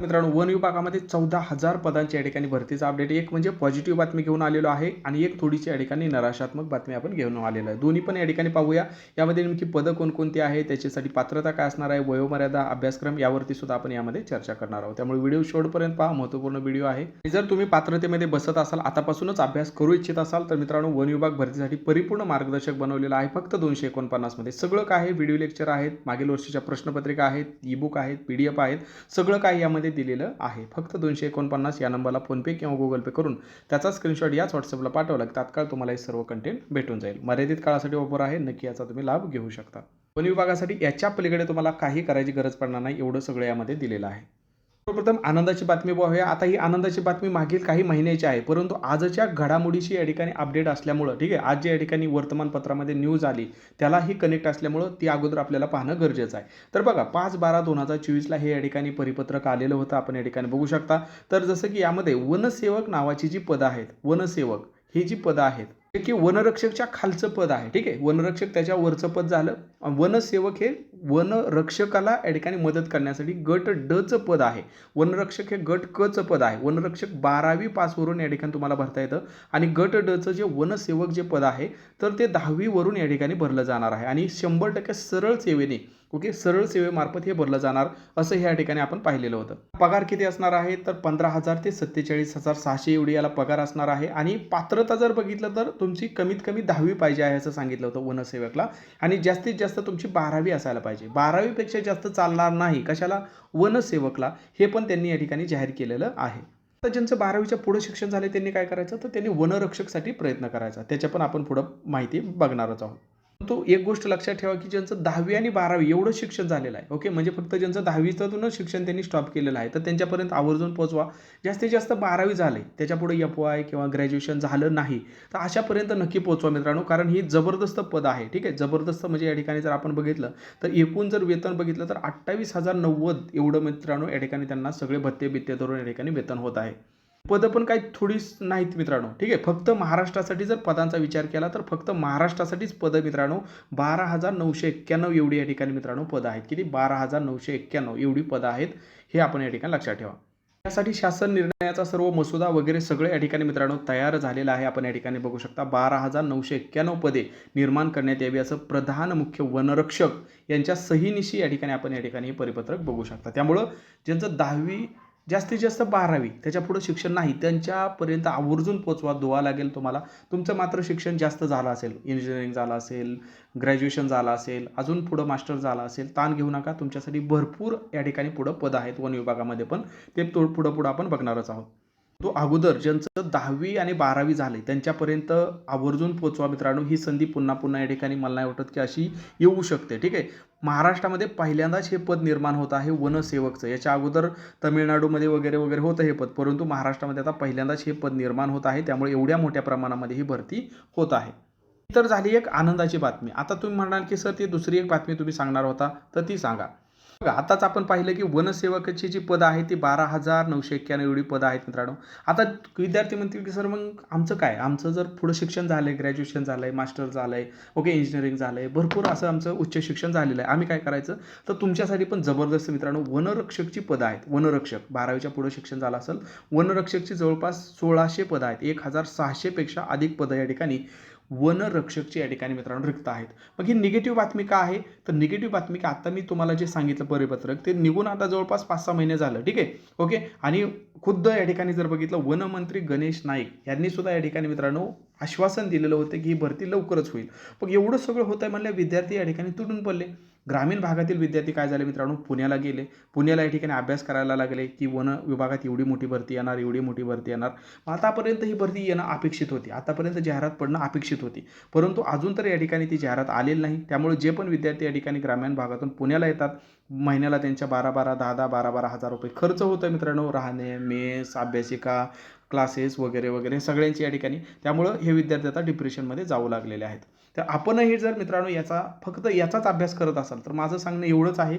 मित्रांनो वन विभागामध्ये चौदा हजार पदांची या ठिकाणी भरतीचा अपडेट एक म्हणजे पॉझिटिव्ह बातमी घेऊन आलेलो आहे आणि एक थोडीशी या ठिकाणी नराशात्मक बातमी आपण घेऊन आलेलो आहे. दोन्ही पण या ठिकाणी पाहूया. यामध्ये नेमकी पदं कोणकोणती आहे त्याच्यासाठी पात्रता काय असणार आहे वयोमर्यादा अभ्यासक्रम यावरती सुद्धा आपण यामध्ये चर्चा करणार आहोत. त्यामुळे व्हिडिओ शेवटपर्यंत पहा महत्त्वपूर्ण व्हिडिओ आहे. जर तुम्ही पात्रतेमध्ये बसत असाल आतापासूनच अभ्यास करू इच्छित असाल तर मित्रांनो वन विभाग भरतीसाठी परिपूर्ण मार्गदर्शक बनवलेलं आहे. फक्त दोनशे एकोणपन्नासमध्ये सगळं काय आहे व्हिडिओ लेक्चर आहेत मागील वर्षीच्या प्रश्नपत्रिका आहेत ई बुक आहेत पी डी एफ आहेत. सगळं काही यामध्ये दिलेलं आहे. फक्त दोनशे एकोणपन्नास या नंबरला फोनपे किंवा गुगल पे करून त्याचा स्क्रीनशॉट याच व्हॉट्सअपला पाठवला की तात्काळ तुम्हाला हे सर्व कंटेंट भेटून जाईल. मर्यादित काळासाठी ऑफर आहे नक्की याचा तुम्ही लाभ घेऊ शकता. वन विभागासाठी याच्या पलीकडे तुम्हाला काही करायची गरज पडणार नाही एवढं सगळं यामध्ये दिलेलं आहे. सर्वप्रथम आनंदाची बातमी पाहूया आता ही आनंदाची बातमी मागील काही महिन्याची आहे. परंतु आजच्या घडामोडीची या ठिकाणी अपडेट असल्यामुळं ठीक आहे आज जे या ठिकाणी वर्तमानपत्रामध्ये न्यूज आली त्यालाही कनेक्ट असल्यामुळं ती अगोदर आपल्याला पाहणं गरजेचं आहे. तर बघा पाच बारा दोन हजार चोवीसला हे या ठिकाणी परिपत्रक आलेलं होतं. आपण या ठिकाणी बघू शकता. तर जसं की यामध्ये वनसेवक नावाची जी पदं आहेत वनसेवक ही जी पदं आहेत जे की वनरक्षकच्या खालचं पद आहे ठीक आहे. वनरक्षक त्याच्या वरचं पद झालं. वनसेवक हे वनरक्षकाला या ठिकाणी मदत करण्यासाठी गट डचं पद आहे. वनरक्षक हे गट कचं पद आहे. वनरक्षक बारावी पासवरून या ठिकाणी तुम्हाला भरता येतं. आणि गट डचं जे वनसेवक जे पद आहे तर ते दहावीवरून या ठिकाणी भरलं जाणार आहे. आणि शंभर टक्के सरळ सेवेने ओके सरळ सेवेमार्फत हे भरलं जाणार असं ह्या ठिकाणी आपण पाहिलेलं होतं. पगार किती असणार आहे? तर पंधरा हजार ते सत्तेचाळीस हजार सहाशे एवढी याला पगार असणार आहे. आणि पात्रता जर बघितलं तर तुमची कमीत कमी दहावी पाहिजे आहे असं सांगितलं होतं वनसेवकला. आणि जास्तीत जास्त तुमची बारावी असायला पाहिजे. बारावीपेक्षा जास्त चालणार नाही. कशाला? वनसेवकला. हे पण त्यांनी या ठिकाणी जाहीर केलेलं आहे. तर ज्यांचं बारावीच्या पुढं शिक्षण झाले त्यांनी काय करायचं? तर त्यांनी वनरक्षकसाठी प्रयत्न करायचा. त्याच्या पण आपण पुढं माहिती बघणारच आहोत. तो एक गोष्ट लक्षात ठेवा की ज्यांचं दहावी आणि बारावी एवढं शिक्षण झालेलं आहे ओके? म्हणजे फक्त ज्यांचं दहावीतूनच शिक्षण त्यांनी स्टॉप केलेलं आहे तर त्यांच्यापर्यंत आवर्जून पोहोचवा. जास्तीत जास्त बारावी झाले त्याच्यापुढे एफ वाय किंवा ग्रॅज्युएशन झालं नाही तर अशापर्यंत नक्की पोहोचवा मित्रांनो कारण ही जबरदस्त पद आहे ठीक आहे? जबरदस्त म्हणजे या ठिकाणी जर आपण बघितलं तर एकूण जर वेतन बघितलं तर अठ्ठावीस हजार नव्वद एवढं मित्रांनो या ठिकाणी त्यांना सगळे भत्ते बित्ते धरून या ठिकाणी वेतन होत आहे. पदं पण काही थोडीच नाहीत मित्रांनो. ठीक आहे? फक्त महाराष्ट्रासाठी जर पदांचा विचार केला तर फक्त महाराष्ट्रासाठीच पदं मित्रांनो बारा हजार नऊशे एक्क्याण्णव एवढी या ठिकाणी मित्रांनो पदं आहेत. किती? बारा हजार नऊशे एक्क्याण्णव एवढी पदं आहेत. हे आपण या ठिकाणी लक्षात ठेवा. त्यासाठी शासन निर्णयाचा सर्व मसुदा वगैरे सगळे या ठिकाणी मित्रांनो तयार झालेला आहे. आपण या ठिकाणी बघू शकता बारा हजार नऊशे एक्क्याण्णव पदे निर्माण करण्यात यावी असं प्रधान मुख्य वनरक्षक यांच्या सहीनिशी या ठिकाणी आपण या ठिकाणी हे परिपत्रक बघू शकता. त्यामुळं ज्यांचं दहावी जास्तीत जास्त बारावी त्याच्या पुढं शिक्षण नाही त्यांच्यापर्यंत आवर्जून पोचवा दुवा लागेल तुम्हाला. तुमचं मात्र शिक्षण जास्त झालं असेल. इंजिनिअरिंग झालं असेल ग्रॅज्युएशन झालं असेल अजून पुढं मास्टर झालं असेल ताण घेऊ नका. तुमच्यासाठी भरपूर या ठिकाणी पुढं पद आहेत वन विभागामध्ये पण. ते तो पुढं पुढं आपण बघणारच आहोत. तो अगोदर ज्यांचं दहावी आणि बारावी झाले त्यांच्यापर्यंत आवर्जून पोचवा मित्रांनो. ही संधी पुन्हा पुन्हा या ठिकाणी मला नाही वाटत की अशी येऊ शकते ठीक आहे? महाराष्ट्रामध्ये पहिल्यांदाच हे पद निर्माण होत आहे वनसेवकचं. याच्या अगोदर तमिळनाडूमध्ये वगैरे वगैरे होतं हे पद परंतु महाराष्ट्रामध्ये आता पहिल्यांदाच हे पद निर्माण होत आहे. त्यामुळे एवढ्या मोठ्या प्रमाणामध्ये ही भरती होत आहे. तर झाली एक आनंदाची बातमी. आता तुम्ही म्हणाल की सर ती दुसरी एक बातमी तुम्ही सांगणार होता तर ती सांगा. आताच आपण पाहिलं की वनसेवकाची जी पदं आहेत ती बारा हजार नऊशे एक्क्याण्णव एवढी पदं आहेत मित्रांनो. आता विद्यार्थी म्हणतील की सर मग आमचं काय? आमचं जर पुढं शिक्षण झालं आहे ग्रॅज्युएशन झालं आहे मास्टर झालं आहे ओके इंजिनिअरिंग झालं आहे भरपूर असं आमचं उच्च शिक्षण झालेलं आहे. आम्ही काय करायचं? तर तुमच्यासाठी पण जबरदस्त मित्रांनो वनरक्षकची पदं आहेत. वनरक्षक बारावीच्या पुढं शिक्षण झालं असेल वनरक्षकची जवळपास सोळाशे पदं आहेत. एक हजार सहाशेपेक्षा अधिक पदं या ठिकाणी वनरक्षकची या ठिकाणी मित्रांनो रिक्त आहेत. मग ही निगेटिव्ह बातमी का आहे? तर निगेटिव्ह बातमी का? आता मी तुम्हाला जे सांगितलं परिपत्रक ते निघून आता जवळपास पाच सहा महिने झालं ठीक आहे? ओके? आणि खुद्द या ठिकाणी जर बघितलं वनमंत्री गणेश नाईक यांनी सुद्धा या ठिकाणी मित्रांनो आश्वासन दिलेलं होतं की ही भरती लवकरच होईल. मग एवढं सगळं होतं आहे म्हणल्या विद्यार्थी या ठिकाणी तुटून पडले. ग्रामीण भागातील विद्यार्थी काय झाले मित्रांनो? पुण्याला गेले. पुण्याला या ठिकाणी अभ्यास करायला लागले की वन विभागात एवढी मोठी भरती येणार एवढी मोठी भरती येणार. मग आतापर्यंत ही भरती येणं अपेक्षित होती. आतापर्यंत जाहिरात पडणं अपेक्षित होती. परंतु अजून तर या ठिकाणी ती जाहिरात आलेली नाही. त्यामुळे जे पण विद्यार्थी या ठिकाणी ग्रामीण भागातून पुण्याला येतात महिन्याला त्यांच्या बारा बारा दहा दहा बारा बारा हजार रुपये खर्च होतो मित्रांनो. राहणे मेस अभ्यासिका क्लासेस वगैरे वगैरे सगळ्यांची या ठिकाणी. त्यामुळं हे विद्यार्थी आता डिप्रेशनमध्ये जाऊ लागलेले आहेत. तर आपणही जर मित्रांनो याचा फक्त याचाच अभ्यास करत असाल तर माझं सांगणं एवढंच आहे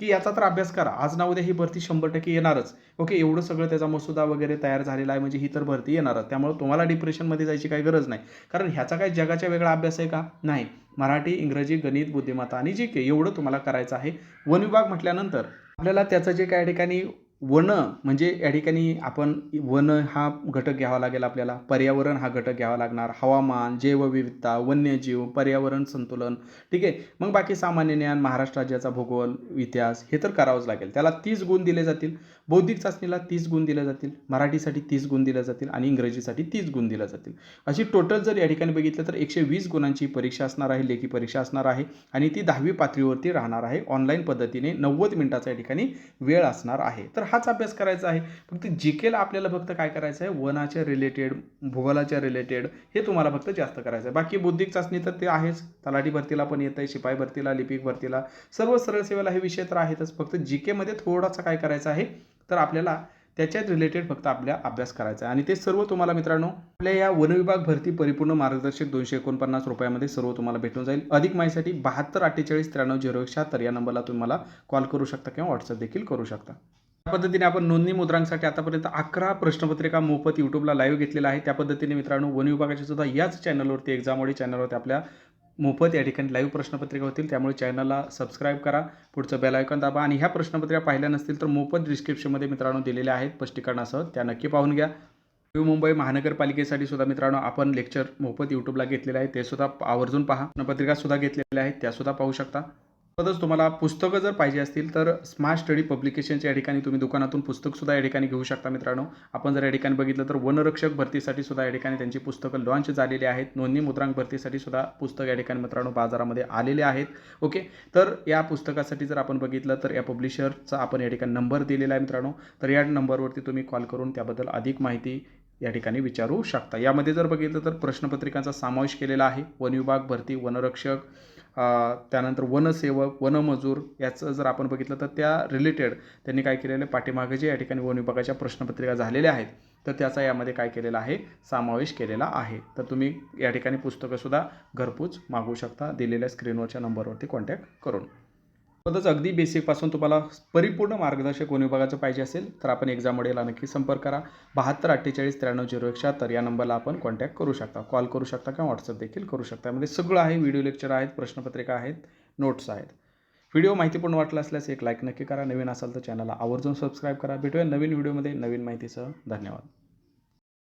की याचा तर अभ्यास करा. आज ना उद्या ही भरती शंभर टक्के येणारच. ओके एवढं सगळं त्याचा मसुदा वगैरे तयार झालेला आहे म्हणजे ही तर भरती येणारच. त्यामुळे तुम्हाला डिप्रेशनमध्ये जायची काही गरज नाही. कारण ह्याचा काही जगाच्या वेगळा अभ्यास आहे का? नाही. मराठी इंग्रजी गणित बुद्धिमत्ता आणि जी के एवढं तुम्हाला करायचं आहे. वन विभाग म्हटल्यानंतर आपल्याला त्याचं जे काही ठिकाणी वन म्हणजे या ठिकाणी आपण वन हा घटक घ्यावा लागेल आपल्याला. पर्यावरण हा घटक घ्यावा लागणार. हवामान जैवविविधता वन्यजीव पर्यावरण संतुलन. ठीक आहे? मग बाकी सामान्य ज्ञान महाराष्ट्र राज्याचा भूगोल इतिहास हे तर करावंच लागेल. त्याला तीस गुण दिले जातील. बौद्धिक चाचणीला तीस गुण दिले जातील. मराठीसाठी तीस गुण दिले जातील आणि इंग्रजीसाठी तीस गुण दिले जातील. अशी टोटल जर या ठिकाणी बघितलं तर एकशे वीस गुणांची परीक्षा असणार आहे लेखी परीक्षा असणार आहे आणि ती दहावी पातळीवरती राहणार आहे. ऑनलाईन पद्धतीने नव्वद मिनिटाचा या ठिकाणी वेळ असणार आहे. तर हाच अभ्यास करायचा आहे. फक्त जी केला आपल्याला फक्त काय करायचं आहे? वनाच्या रिलेटेड भूगोलाच्या रिलेटेड हे तुम्हाला फक्त जास्त करायचं आहे. बाकी बौद्धिक चाचणी तर ते आहेच. तलाठी भरतीला पण येत आहे शिपाई भरतीला लिपिक भरतीला. सर्व सरळ सेवेला हे विषय तर आहेतच. फक्त जी केमध्ये थोडासा काय करायचं आहे? तर आपल्याला त्याच्यात रिलेटेड फक्त आपल्या अभ्यास करायचा आहे. आणि ते सर्व तुम्हाला मित्रांनो आपल्या या वनविभाग भरती परिपूर्ण मार्गदर्शक दोनशे एकोणपन्नास रुपयामध्ये सर्व तुम्हाला भेटून जाईल. अधिक माहितीसाठी बहात्तर अठ्ठेचाळीस त्र्याण्णव झिरो एक शहात्तर या नंबरला तुम्हाला कॉल करू शकता किंवा व्हॉट्सअप देखील करू शकता. पद्धतीने आपण नोंदणी मुद्रांसाठी आतापर्यंत अकरा प्रश्नपत्रिका मोफत यूट्यूबला लाईव्ह घेतलेला आहे त्या पद्धतीने मित्रांनो वन विभागाची सुद्धा याच चॅनलवरती एक्झामवाडी चॅनलवरती आपल्या मोफत या ठिकाणी लाईव्ह प्रश्नपत्रिका होतील. त्यामुळे चॅनलला सबस्क्राईब करा पुढचं बेल आयकॉन दाबा आणि ह्या प्रश्नपत्रिका पाहिल्या नसतील तर मोफत डिस्क्रिप्शनमध्ये मित्रांनो दिलेल्या आहेत स्पष्टीकरणासह. त्या नक्की पाहून घ्या. नवी मुंबई महानगरपालिकेसाठी सुद्धा मित्रांनो आपण लेक्चर मोफत यूट्यूबला घेतलेले आहे ते सुद्धा आवर्जून पहा. प्रश्नपत्रिका सुद्धा घेतलेल्या आहेत. त्या सुद्धा पाहू शकता. सोबतच तुम्हाला पुस्तकं जर पाहिजे असतील तर स्मार्ट स्टडी पब्लिकेशनच्या या ठिकाणी तुम्ही दुकानातून पुस्तकसुद्धा या ठिकाणी घेऊ शकता मित्रांनो. आपण जर या ठिकाणी बघितलं तर वनरक्षक भरतीसाठी सुद्धा या ठिकाणी त्यांची पुस्तकं लॉन्च झालेली आहेत. नोंदणी मुद्रांक भरतीसाठी सुद्धा पुस्तक या ठिकाणी मित्रांनो बाजारामध्ये आलेले आहेत. ओके तर या पुस्तकासाठी जर आपण बघितलं तर या पब्लिशरचा आपण या ठिकाणी नंबर दिलेला आहे मित्रांनो. तर या नंबरवरती तुम्ही कॉल करून त्याबद्दल अधिक माहिती या ठिकाणी विचारू शकता. यामध्ये जर बघितलं तर प्रश्नपत्रिकांचा समावेश केलेला आहे. वन विभाग भरती वनरक्षक त्यानंतर वनसेवक वनमजूर याचं जर आपण बघितलं तर त्या रिलेटेड त्यांनी काय केलेलं आहे? पाठीमागे जे या ठिकाणी वन विभागाच्या प्रश्नपत्रिका झालेल्या आहेत तर त्याचा यामध्ये काय केलेला आहे? समावेश केलेला आहे. तर तुम्ही या ठिकाणी पुस्तकंसुद्धा घरपोच मागवू शकता. दिलेल्या स्क्रीनवरच्या नंबरवरती कॉन्टॅक्ट करून. सोबतच अगदी बेसिकपासून तुम्हाला परिपूर्ण मार्गदर्शक वन विभागाचं पाहिजे असेल तर आपण एक्झाम मॉडेलला नक्की संपर्क करा. बहात्तर अठ्ठेचाळीस त्र्याण्णव झिरो एक शहात्तर या नंबरला आपण कॉन्टॅक्ट करू शकता. कॉल करू शकता किंवा व्हॉट्सअप देखील करू शकता. म्हणजे सगळं आहे व्हिडिओ लेक्चर आहेत प्रश्नपत्रिका आहेत नोट्स आहेत. व्हिडिओ माहितीपूर्ण वाटला असल्यास एक लाईक नक्की करा. नवीन असाल तर चॅनलला आवर्जून सबस्क्राईब करा. भेटूया नवीन व्हिडिओमध्ये नवीन माहितीसह. धन्यवाद.